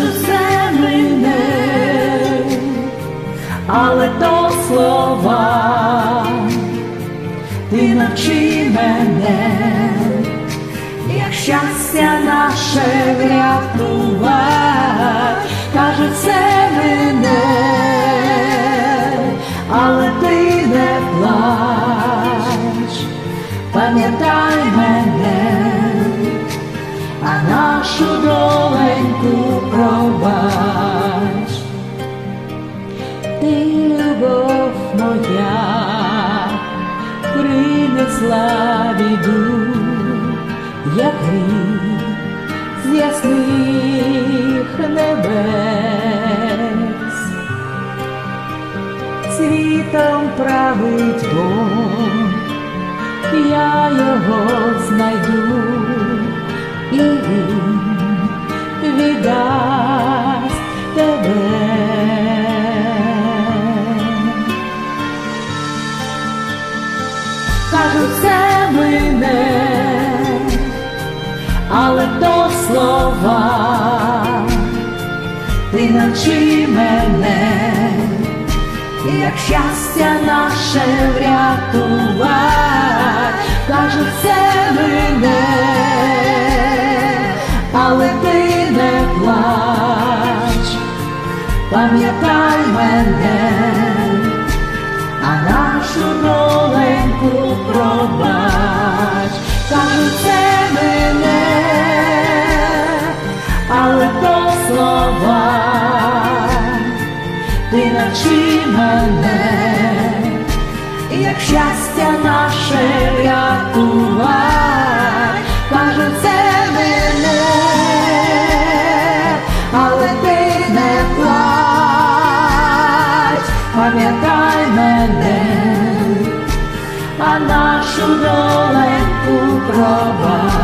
що все мине, але то слова ти навчи мене, як щастя наше врятував, каже, все мине, але ти не плач, пам'ятай мене. нашу доленьку пробач. Ти любов моя принесла біду, як гріх з ясних небес. Світом править Бог, Кажуть, це мене, але то слова, ти навчи мене, як щастя наше врятувати, кажуть, це мене, але ти не плач, пам'ятай мене а нашу доленьку пробач, кажуть, це мене, але то слова, ти навчи мене, як щастя наше рятувати, кажуть, це мене, але ти не плач, пам'ятай мене, а нашу доленьку пробач.